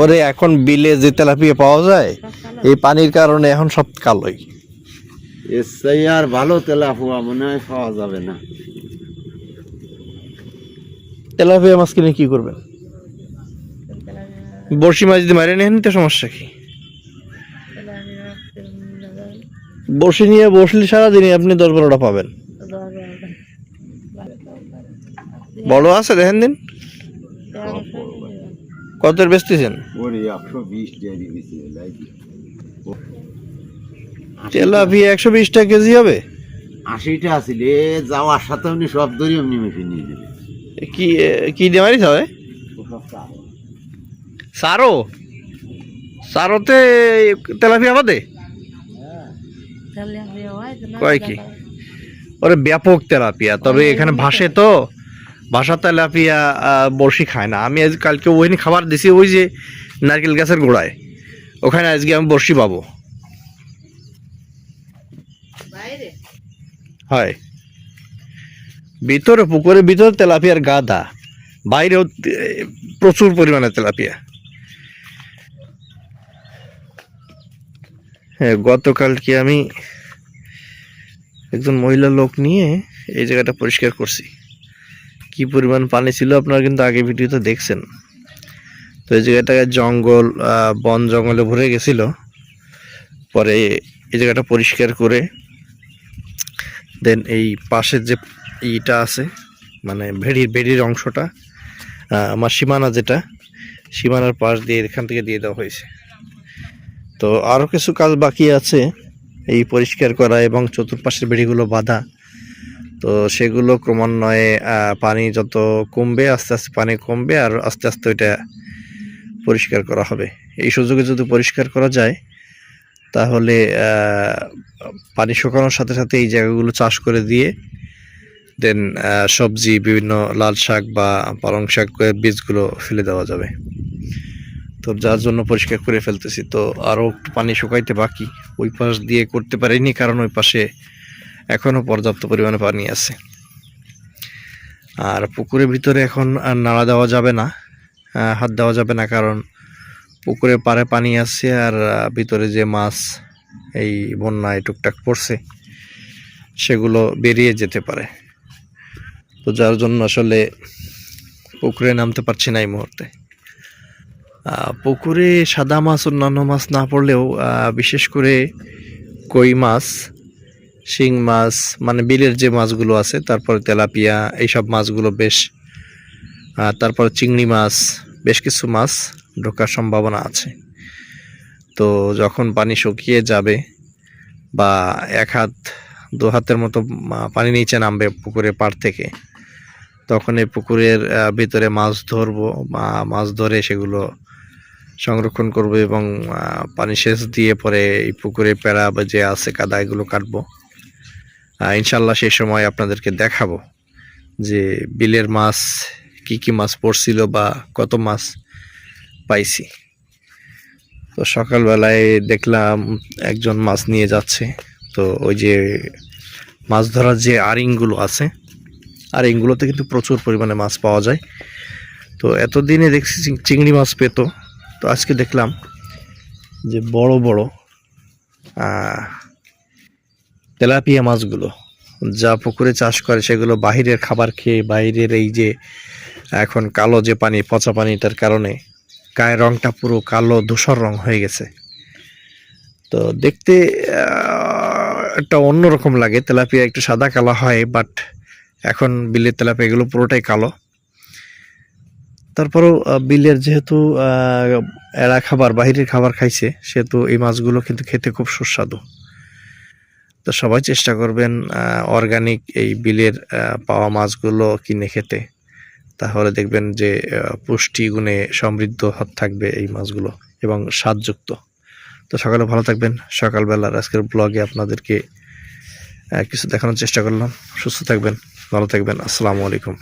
ওরে এখন বিলে যে তেলাপিয়া পাওয়া যায় এই পানির কারণে এখন সব কালোই। আর ভালো তেলাপুয়া মনে হয় পাওয়া যাবে না। তেলাপিয়া মাছ কিনে কি করবেন? বড়শি মাছ যদি মারে নেন তো সমস্যা কি? বড়শি নিয়ে বসলে সারাদিনই আপনি দশ বারোটা পাবেন। বড় আছে দেখেন দিন। কত বেচতেছেন? তেলাপিয়া একশো বিশ টাকা কেজি হবে? আশিটা আসলে যাওয়ার সাথে উনি সব ধরে এমনি মেপে নিয়ে নেবে কি কি দিয়ে হবে? সারো? সারোতে তেলাপিয়া বাদে কয় কি? ওরে ব্যাপক তেলাপিয়া তবে এখানে ভাসে তো। ভাষা তেলাপিয়া বড়শি খায় না। আমি আজ কালকে ওইখানে খাবার দিছি ওই যে নারকেল গাছের গোড়ায়। ওখানে আজকে আমি বড়শি পাবো। হয়। ভিতরে পুকুরের ভিতরে তেলাপিয়ার গাদা বাইরেও প্রচুর পরিমাণে তেলাপিয়া। হ্যাঁ গতকাল কি আমি একজন মহিলা লোক নিয়ে এই জায়গাটা পরিষ্কার করছি। কি পরিমাণ পানি ছিল আপনারা কিন্তু আগে ভিডিওতে দেখছেন। তো এই জায়গাটায় জঙ্গল বন জঙ্গলে ভরে গেছিল। পরে এই জায়গাটা পরিষ্কার করে দেন এই পাশের যে ইটা আছে মানে ভেড়ির ভেড়ির অংশটা আমার সীমানা যেটা, সীমানার পাশ দিয়ে এখান থেকে দিয়ে দেওয়া হয়েছে। তো আরও কিছু কাজ বাকি আছে, এই পরিষ্কার করা এবং চতুর্পাশের বেড়িগুলো বাঁধা। তো সেগুলো ক্রমান্বয়ে পানি যত কমবে, আস্তে আস্তে পানি কমবে আর আস্তে আস্তে ওইটা পরিষ্কার করা হবে। এই সুযোগে যদি পরিষ্কার করা যায়, তাহলে পানি শুকানোর সাথে সাথে এই জায়গাগুলো চাষ করে দিয়ে, দেন সবজি, বিভিন্ন লাল শাক বা পালং শাক বীজগুলো ফেলে দেওয়া যাবে। তো যার জন্য পরিষ্কার করে ফেলতেছি। তো আরও একটু পানি শুকাইতে বাকি। ওই পাশ দিয়ে করতে পারিনি, কারণ ওই পাশে এখনও পর্যাপ্ত পরিমাণে পানি আছে। আর পুকুরের ভিতরে এখন আর নাড়া দেওয়া যাবে না হাত দেওয়া যাবে না, কারণ পুকুরে পাড়ে পানি আছে আর ভিতরে যে মাছ এই বন্যায় টুকটাক পড়ছে, সেগুলো বেরিয়ে যেতে পারে। তো যার জন্য আসলে পুকুরে নামতে পারছি না এই মুহূর্তে। পুকুরে সাদা মাছ, অন্যান্য মাছ না পড়লেও বিশেষ করে কই মাছ শিং মাছ মানে বিলের যে মাছগুলো আছে, তারপরে তেলাপিয়া, এইসব মাছগুলো বেশ তারপর চিংড়ি মাছ, বেশ কিছু মাছ ঢোকার সম্ভাবনা আছে। তো যখন পানি শুকিয়ে যাবে বা এক হাত, দু হাতের মতো পানি নিচে নামবে পুকুরের পাড় থেকে, তখন এই পুকুরের ভিতরে মাছ ধরবো, বা মাছ ধরে সেগুলো সংরক্ষণ করব এবং পানি সেচ দিয়ে পরে এই পুকুরে পেড়া বা যে আছে কাদা, এগুলো কাটবো। ইনশাল্লাহ সেই সময় আপনাদেরকে দেখাবো যে বিলের মাছ, কি কি মাছ পড়ছিল বা কত মাছ পাইছি। তো সকালবেলায় দেখলাম একজন মাছ নিয়ে যাচ্ছে। তো ওই যে মাছ ধরার যে আরিংগুলো আছে, আরিংগুলোতে কিন্তু প্রচুর পরিমাণে মাছ পাওয়া যায়। তো এতদিনে দেখছি চিংড়ি মাছ পেতো। তো আজকে দেখলাম যে বড় বড় তেলাপিয়া মাছগুলো যা পুকুরে চাষ করে সেগুলো বাহিরের খাবার খেয়ে বাইরের এই যে এখন কালো যে পানি, পচা পানিটার কারণে গায়ের রংটা পুরো কালো ধূসর রং হয়ে গেছে। তো দেখতে একটা অন্যরকম লাগে। তেলাপিয়া একটু সাদা কালো হয় বাট এখন বিলের তেলাপিয়া এগুলো পুরোটাই কালো। তারপরেও বিলের যেহেতু এরা খাবার, বাহিরের খাবার খাইছে, সেহেতু এই মাছগুলো কিন্তু খেতে খুব সুস্বাদু। তো সবাই চেষ্টা করবেন অর্গানিক এই বিলের পাওয়া মাছগুলো কিনে খেতে। তাহলে দেখবেন যে পুষ্টি গুণে সমৃদ্ধ থাকবে এই মাছগুলো এবং স্বাদযুক্ত। তো সকালে ভালো থাকবেন। সকালবেলার আজকের ব্লগে আপনাদেরকে কিছু দেখানোর চেষ্টা করলাম। সুস্থ থাকবেন, ভালো থাকবেন। আসসালামু আলাইকুম।